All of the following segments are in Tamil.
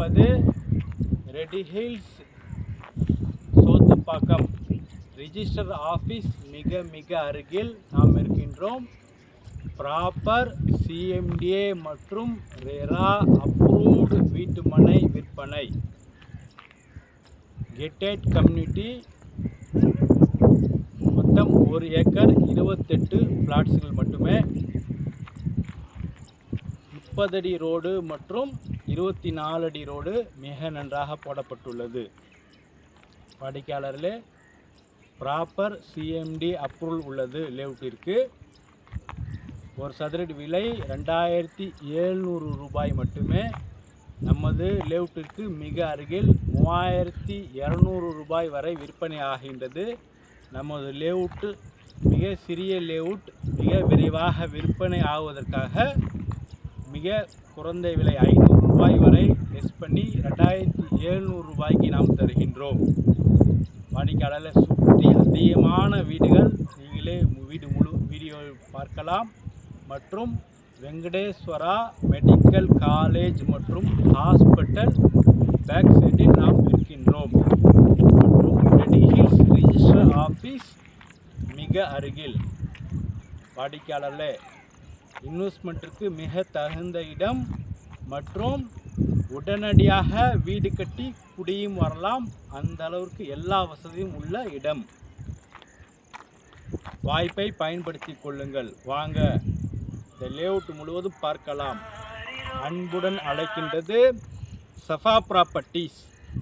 இருப்பது Red Hills Sothupakkam. Register office மிக மிக அருகில் நாம் இருக்கின்றோம். ப்ராப்பர் சிஎம்டிஏ மற்றும் ரெரா அப்ரூவ்டு வீட்டுமனை விற்பனை. கெட்டேட் கம்யூனிட்டி மொத்தம் ஒரு ஏக்கர் இருபத்தெட்டு பிளாட்ஸ்கள் மட்டுமே. முப்பதடி ரோடு மற்றும் இருபத்தி நாலு அடி ரோடு மிக நன்றாக போடப்பட்டுள்ளது. வாடிக்கையாளர்களே ப்ராப்பர் சிஎம்டி அப்ரூவல் உள்ளது லேவுட்டிற்கு ஒரு சதுரடி விலை ரெண்டாயிரத்தி ஏழ்நூறு ரூபாய் மட்டுமே. நமது லேவுட்டிற்கு மிக அருகில் மூவாயிரத்தி இரநூறு ரூபாய் வரை விற்பனை ஆகின்றது. நமது லேவுட்டு மிக சிறிய லேவுட் மிக விரைவாக விற்பனை ஆவதற்காக மிக குறைந்த விலை ஐநூறு ரூபாய் வரை லெஸ் பண்ணி ரெண்டாயிரத்தி எழுநூறு ரூபாய்க்கு நாம் தருகின்றோம். வாடிக்கையாளரை சுற்றி அதிகமான வீடுகள் நீங்களே வீடு முழு வீடியோ பார்க்கலாம். மற்றும் வெங்கடேஸ்வரா மெடிக்கல் காலேஜ் மற்றும் ஹாஸ்பிட்டல் பேக் சைடில் நாம் இருக்கின்றோம். மற்றும் ரெடி ஹில்ஸ் ரிஜிஸ்டர் ஆஃபீஸ் மிக அருகில். வாடிக்கையாளர்களே இன்வெஸ்ட்மெண்ட்டிற்கு மிக தகுந்த இடம் மற்றும் உடனடியாக வீடு கட்டி குடியும் வரலாம். அந்த அளவிற்கு எல்லா வசதியும் உள்ள இடம். வாய்ப்பை பயன்படுத்தி கொள்ளுங்கள். வாங்க. இந்த லேஅவுட் முழுவதும் பார்க்கலாம். அன்புடன் அழைக்கின்றது சஃபா ப்ராப்பர்ட்டிஸ்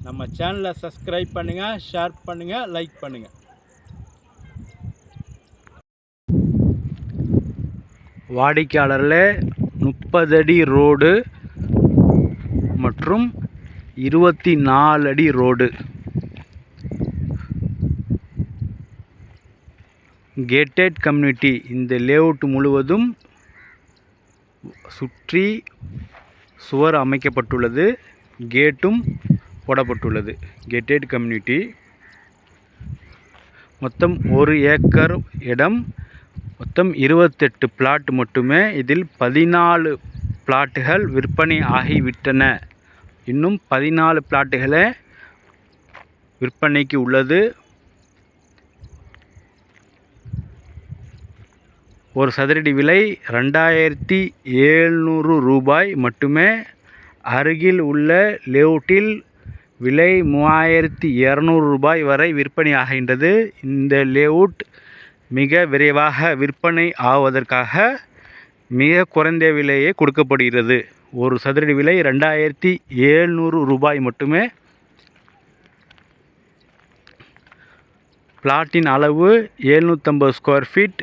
நம்ம சேனலை சப்ஸ்கிரைப் பண்ணுங்கள் ஷேர் பண்ணுங்கள் லைக் பண்ணுங்கள் வாடிக்கையாளரில் முப்பது அடி ரோடு மற்றும் இருபத்தி நாலு அடி ரோடு. கேட்டட் கம்யூனிட்டி இந்த லேஅவுட் முழுவதும் சுற்றி சுவர் அமைக்கப்பட்டுள்ளது கேட்டும் போடப்பட்டுள்ளது. கேட்டட் கம்யூனிட்டி மொத்தம் ஒரு ஏக்கர் இடம் மொத்தம் இருபத்தெட்டு பிளாட் மட்டுமே இதில் பதினாலு பிளாட்டுகள் விற்பனை ஆகிவிட்டன. இன்னும் பதினாலு பிளாட்டுகளே விற்பனைக்கு உள்ளது. ஒரு சதுரடி விலை ரெண்டாயிரத்தி ஏழ்நூறு ரூபாய் மட்டுமே. அருகில் உள்ள லேவுட்டில் விலை மூவாயிரத்தி இரநூறு ரூபாய் வரை விற்பனை ஆகின்றது. இந்த லேவுட் மிக விரைவாக விற்பனை ஆவதற்காக மிக குறைந்த விலையே கொடுக்கப்படுகிறது. ஒரு சதுரடி விலை ரெண்டாயிரத்தி ஏழ்நூறு ரூபாய் மட்டுமே. பிளாட்டின் அளவு ஏழ்நூற்றம்பது ஸ்கொயர் ஃபீட்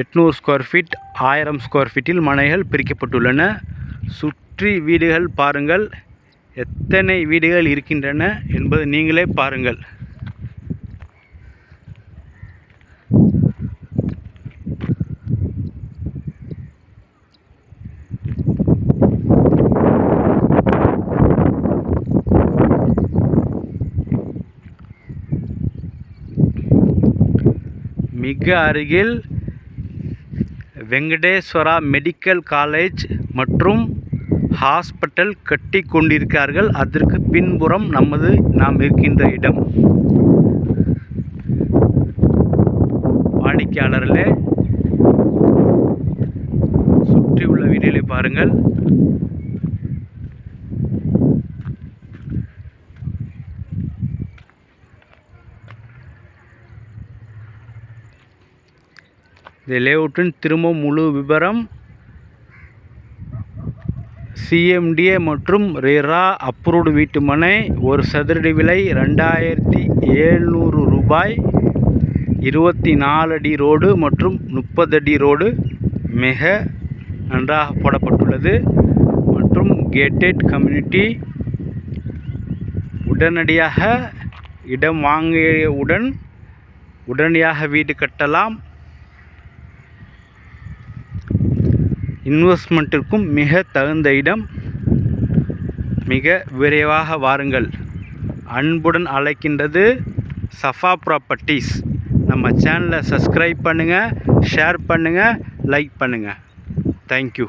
எட்நூறு ஸ்கொயர் ஃபீட் ஆயிரம் ஸ்கொயர் ஃபீட்டில் மனைகள் பிரிக்கப்பட்டுள்ளன. சுற்றி வீடுகள் பாருங்கள். எத்தனை வீடுகள் இருக்கின்றன என்பது நீங்களே பாருங்கள். மிக அருகில் வெங்கடேஸ்வரா மெடிக்கல் காலேஜ் மற்றும் ஹாஸ்பிட்டல் கட்டி கொண்டிருக்கிறார்கள். அதற்கு பின்புறம் நமது நாம் இருக்கின்ற இடம். வாடிக்கையாளர்களே சுற்றி உள்ள வீடுகளை பாருங்கள். இந்த லேஅவுட்டின் திரும்ப முழு விவரம் சிஎம்டிஏ மற்றும் ரெரா அப்ரூவ்டு வீட்டு மனை ஒரு சதுரடி விலை ரெண்டாயிரத்தி ஏழ்நூறு ரூபாய். இருபத்தி நாலு அடி ரோடு மற்றும் முப்பது அடி ரோடு மிக நன்றாக போடப்பட்டுள்ளது. மற்றும் கேட்டட் கம்யூனிட்டி உடனடியாக இடம் வாங்கியவுடன் உடனடியாக வீடு கட்டலாம். இன்வெஸ்ட்மெண்ட்டிற்கும் மிக தகுந்த இடம். மிக விரைவாக வாருங்கள். அன்புடன் அழைக்கின்றது சஃபா ப்ராப்பர்ட்டிஸ் நம்ம சேனலை சப்ஸ்கிரைப் பண்ணுங்கள் ஷேர் பண்ணுங்கள் லைக் பண்ணுங்கள் தேங்க்யூ